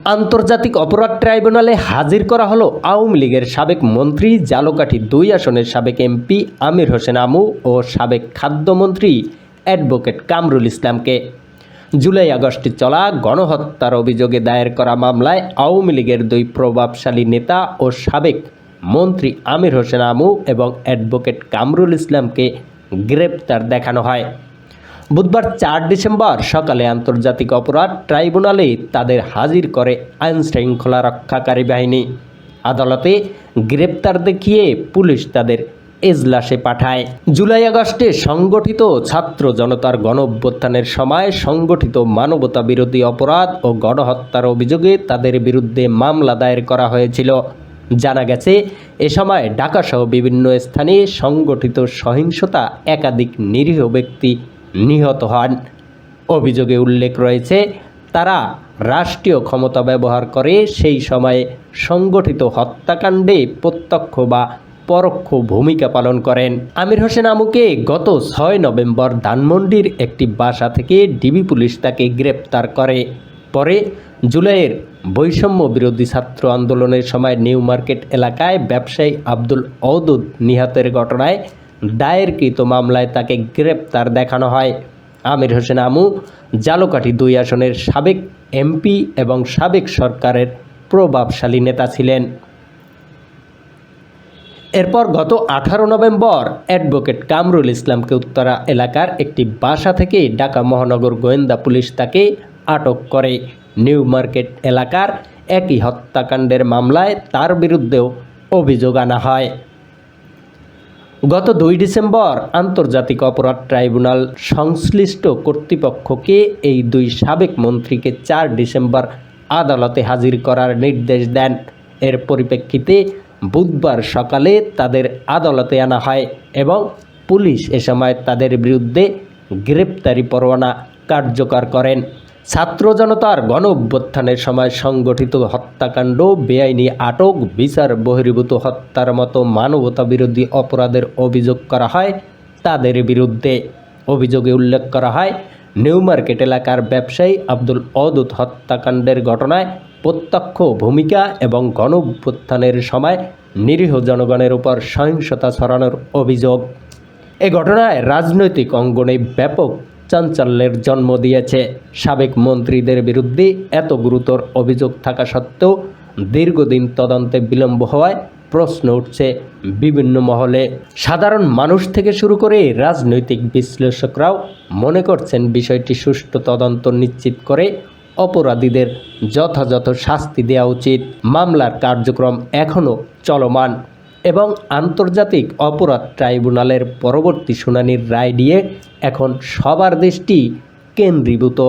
আন্তর্জাতিক অপরাধ ট্রাইব্যুনালে হাজির করা হলো আওয়ামী লীগের সাবেক মন্ত্রী, জালকাঠি দুই আসনের সাবেক এমপি আমির হোসেন আমু ও সাবেক খাদ্যমন্ত্রী অ্যাডভোকেট কামরুল ইসলামকে। জুলাই আগস্টে চলা গণহত্যার অভিযোগে দায়ের করা মামলায় আওয়ামী লীগের দুই প্রভাবশালী নেতা ও সাবেক মন্ত্রী আমির হোসেন আমু এবং অ্যাডভোকেট কামরুল ইসলামকে গ্রেপ্তার দেখানো হয়। বুধবার চার ডিসেম্বর সকালে আন্তর্জাতিক অপরাধ ট্রাইব্যুনালে তাদের হাজির করে আইন শৃঙ্খলা রক্ষাকারী বাহিনী। আদালতে গ্রেপ্তার দেখিয়ে পুলিশ তাদের এজলাসে পাঠায়। জুলাই আগস্টে সংগঠিত ছাত্র জনতার গণ অভ্যুত্থানের সময় সংগঠিত মানবতা বিরোধী অপরাধ ও গণহত্যার অভিযোগে তাদের বিরুদ্ধে মামলা দায়ের করা হয়েছিল। জানা গেছে, এ সময় ঢাকাসহ বিভিন্ন স্থানে সংগঠিত সহিংসতা একাধিক নিরীহ ব্যক্তি নিহত হন। অভিযোগে উল্লেখ রয়েছে, তারা রাষ্ট্রীয় ক্ষমতা ব্যবহার করে সেই সময়ে সংগঠিত হত্যাকাণ্ডে প্রত্যক্ষ বা পরোক্ষ ভূমিকা পালন করেন। আমির হোসেন আমুকে গত ছয় নভেম্বর ধানমন্ডির একটি বাসা থেকে ডিবি পুলিশ তাকে গ্রেপ্তার করে। পরে জুলাইয়ের বৈষম্য বিরোধী ছাত্র আন্দোলনের সময় নিউ মার্কেট এলাকায় ব্যবসায়ী আব্দুল অদুদ নিহতের ঘটনায় দায়েরকৃত মামলায় তাকে গ্রেপ্তার দেখানো হয়। আমির হোসেন আমু, জালকাঠি দুই আসনের সাবেক এমপি এবং সাবেক সরকারের প্রভাবশালী নেতা ছিলেন। এরপর গত আঠারো নভেম্বর অ্যাডভোকেট কামরুল ইসলামকে উত্তরা এলাকার একটি বাসা থেকে ঢাকা মহানগর গোয়েন্দা পুলিশ তাকে আটক করে। নিউ মার্কেট এলাকার একই হত্যাকাণ্ডের মামলায় তার বিরুদ্ধেও অভিযোগ আনা হয়। গত দুই ডিসেম্বর আন্তর্জাতিক অপরাধ ট্রাইব্যুনাল সংশ্লিষ্ট কর্তৃপক্ষকে এই দুই সাবেক মন্ত্রীকে চার ডিসেম্বর আদালতে হাজির করার নির্দেশ দেন। এর পরিপ্রেক্ষিতে বুধবার সকালে তাদের আদালতে আনা হয় এবং পুলিশ এ সময় তাদের বিরুদ্ধে গ্রেপ্তারি পরোয়ানা কার্যকর করেন। ছাত্র জনতার গণ অভ্যুত্থানের সময় সংগঠিত হত্যাকাণ্ড, বেআইনি আটক, বিচার বহির্ভূত হত্যার মতো মানবতা বিরোধী অপরাধের অভিযোগ করা হয় তাদের বিরুদ্ধে। অভিযোগে উল্লেখ করা হয়, নিউ মার্কেট এলাকার ব্যবসায়ী আব্দুল অদুত হত্যাকাণ্ডের ঘটনায় প্রত্যক্ষ ভূমিকা এবং গণ অভ্যুত্থানের সময় নিরীহ জনগণের উপর সহিংসতা ছড়ানোর অভিযোগ। এ ঘটনায় রাজনৈতিক অঙ্গনে ব্যাপক চাঞ্চল্যের জন্ম দিয়েছে। সাবেক মন্ত্রীদের বিরুদ্ধে এত গুরুতর অভিযোগ থাকা সত্ত্বেও দীর্ঘদিন তদন্তে বিলম্ব হওয়ায় প্রশ্ন উঠছে বিভিন্ন মহলে। সাধারণ মানুষ থেকে শুরু করে রাজনৈতিক বিশ্লেষকরাও মনে করছেন বিষয়টি সুষ্ঠু তদন্ত নিশ্চিত করে অপরাধীদের যথাযথ শাস্তি দেওয়া উচিত। মামলার কার্যক্রম এখনও চলমান। এবং আন্তর্জাতিক অপরাধ ট্রাইব্যুনালের পরবর্তী শুনানির রায় দিয়ে এখন সবার দৃষ্টি কেন্দ্রীভূত।